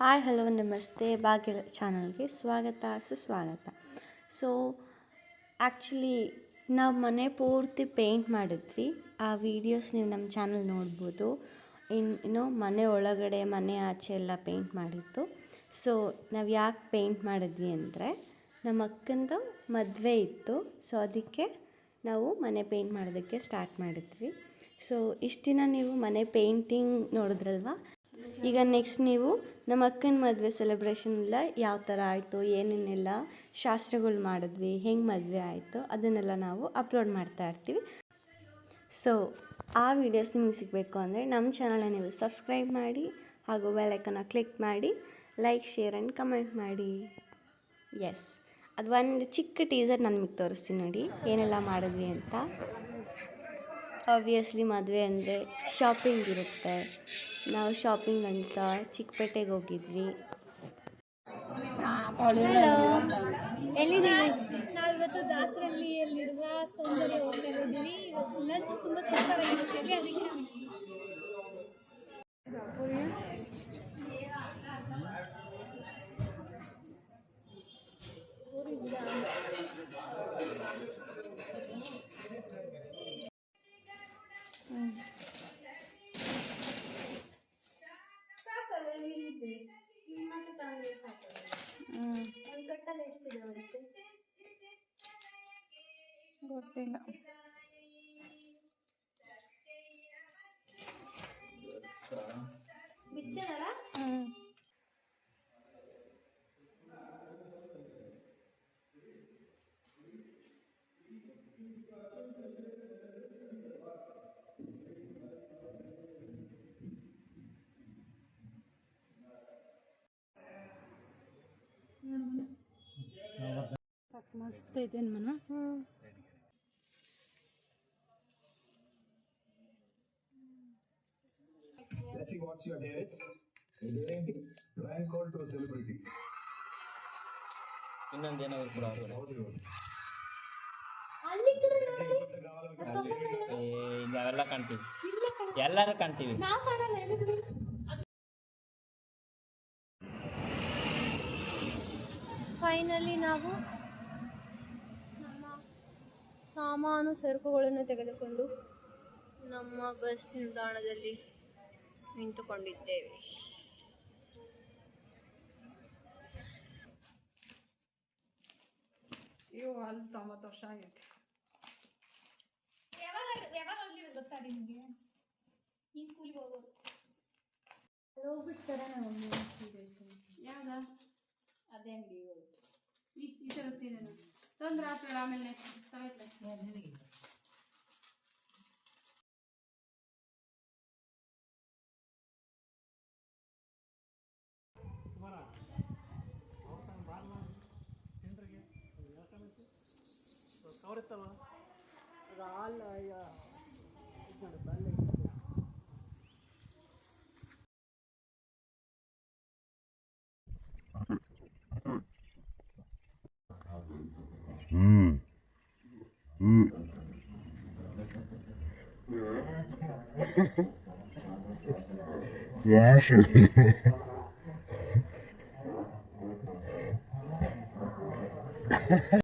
Hi hello ನಮಸ್ತೆ ಭಾಗ್ಯ ಚಾನಲ್ಗೆ ಸ್ವಾಗತ ಸುಸ್ವಾಗತ. ಸೊ ಆ್ಯಕ್ಚುಲಿ ನಾವು ಮನೆ ಪೂರ್ತಿ ಪೇಂಟ್ ಮಾಡಿದ್ವಿ. ಆ ವೀಡಿಯೋಸ್ ನೀವು ನಮ್ಮ ಚಾನಲ್ ನೋಡ್ಬೋದು. ಇನ್ನು ಇನ್ನು ಮನೆ ಒಳಗಡೆ, ಮನೆ ಆಚೆ ಎಲ್ಲ ಪೇಂಟ್ ಮಾಡಿತ್ತು ಸೊ ನಾವು ಯಾಕೆ ಪೇಂಟ್ ಮಾಡಿದ್ವಿ ಅಂದರೆ ನಮ್ಮ ಅಕ್ಕಂದು ಮದುವೆ ಇತ್ತು. ಸೊ ಅದಕ್ಕೆ ನಾವು ಮನೆ ಪೇಂಟ್ ಮಾಡೋದಕ್ಕೆ ಸ್ಟಾರ್ಟ್ ಮಾಡಿದ್ವಿ. ಸೊ ಇಷ್ಟು ದಿನ ನೀವು ಮನೆ ಪೇಂಟಿಂಗ್ ನೋಡಿದ್ರಲ್ವ? ಈಗ ನೆಕ್ಸ್ಟ್ ನೀವು ನಮ್ಮ ಅಕ್ಕನ ಮದುವೆ ಸೆಲೆಬ್ರೇಷನ್ ಎಲ್ಲ ಯಾವ ಥರ ಆಯಿತು, ಏನೇನೆಲ್ಲ ಶಾಸ್ತ್ರಗಳು ಮಾಡಿದ್ವಿ, ಹೆಂಗೆ ಮದುವೆ ಆಯಿತು, ಅದನ್ನೆಲ್ಲ ನಾವು ಅಪ್ಲೋಡ್ ಮಾಡ್ತಾ ಇರ್ತೀವಿ. ಸೊ ಆ ವಿಡಿಯೋಸ್ ನಿಮಗೆ ಸಿಗಬೇಕು ಅಂದರೆ ನಮ್ಮ ಚಾನಲ್ನ ನೀವು ಸಬ್ಸ್ಕ್ರೈಬ್ ಮಾಡಿ, ಹಾಗೂ ಬೆಲೈಕನ್ನ ಕ್ಲಿಕ್ ಮಾಡಿ ಲೈಕ್ ಶೇರ್ ಆ್ಯಂಡ್ ಕಮೆಂಟ್ ಮಾಡಿ. ಎಸ್ ಅದು ಒಂದು ಚಿಕ್ಕ ಟೀಸರ್ ನಾನು ನಿಮಗೆ ತೋರಿಸ್ತೀನಿ ನೋಡಿ, ಏನೆಲ್ಲ ಮಾಡಿದ್ವಿ ಅಂತ. ಆಬ್ವಿಯಸ್ಲಿ ಮದುವೆ ಅಂದರೆ ಶಾಪಿಂಗ್ ಇರುತ್ತೆ. ನಾವು ಶಾಪಿಂಗ್ ಅಂತ ಚಿಕ್ಕಪೇಟೆಗೆ ಹೋಗಿದ್ವಿ. ಎಲ್ಲಿದ್ದೀವಿ ನಾವಿವತ್ತು ದಾಸರಳ್ಳಿಯಲ್ಲಿರುವ ಸೌಂದರ್ಯ ಹೋಟೆಲ್ ಇದ್ದೀವಿ. ಇವತ್ತು ಲಂಚ್ ತುಂಬ ಸೂಪರ್ ಆಗಿರುತ್ತೆ. ಅದಕ್ಕೆ ಒಂದು ಕಟ್ಟಲ್ಲಿ ಎಷ್ಟಿದೆ ಅವತ್ತು ಗೊತ್ತಿಲ್ಲ ಬಿಚ್ಚದಲ್ಲ ಹ್ಞೂ ಸಾಕು ಮಸ್ತ್ ಐತೆ ಮನ? ರ್ಯಾಂಕ್ ಕಾಲ್ ಟು ಸೆಲೆಬ್ರಿಟಿ ನಾವೆಲ್ಲ ಕಾಣ್ತೀವಿ ಎಲ್ಲರೂ ಕಾಣ್ತೀವಿ ಫೈನಲಿ ನಾವು ಸಾಮಾನು ಸರಕುಗಳನ್ನು ತೆಗೆದುಕೊಂಡು ನಮ್ಮ ಬಸ್ ನಿಲ್ದಾಣದಲ್ಲಿ ನಿಂತುಕೊಂಡಿದ್ದೇವೆ. ಇವು ಅಲ್ಲಿ ತೊಂಬತ್ತು ವರ್ಷ ಆಗೈತೆ. ಯಾವಾಗ ಯಾವಾಗ ಹೋಗಿರೋದು ಗೊತ್ತಾ ನಿಮಗೆ? ಈ ಸ್ಕೂಲಿಗೆ ಹೋಗೋದು. ಹೋಗ್ಬಿಡ್ತಾರ? ಯಾವ್ದ ಅದೇ ಅಂಗಡಿ ಈ ಈ ಥರ ಸೀರೆನ? ತೊಂದ್ರೆ ಆತಳ ಆಮೇಲೆ ನೆಕ್ಸ್ಟ್ ತಗೊಳ್ಳೆ ಇದೇ Mm. mm. mm. Yeah, sure.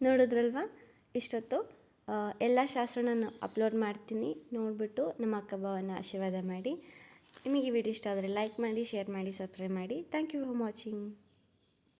ನೋಡಿದ್ರಲ್ವ? ಇಷ್ಟೊತ್ತು ಎಲ್ಲ ಎಲ್ಲ ಶಾಸ್ತ್ರನ ಅಪ್ಲೋಡ್ ಮಾಡ್ತೀನಿ. ನೋಡಿಬಿಟ್ಟು ನಮ್ಮ ಅಕ್ಕ ಭಾವನ ಆಶೀರ್ವಾದ ಮಾಡಿ. ನಿಮಗೆ ಈ ವಿಡಿಯೋ ಇಷ್ಟ ಆದರೆ ಲೈಕ್ ಮಾಡಿ ಶೇರ್ ಮಾಡಿ ಸಬ್ಸ್ಕ್ರೈಬ್ ಮಾಡಿ. Thank you for watching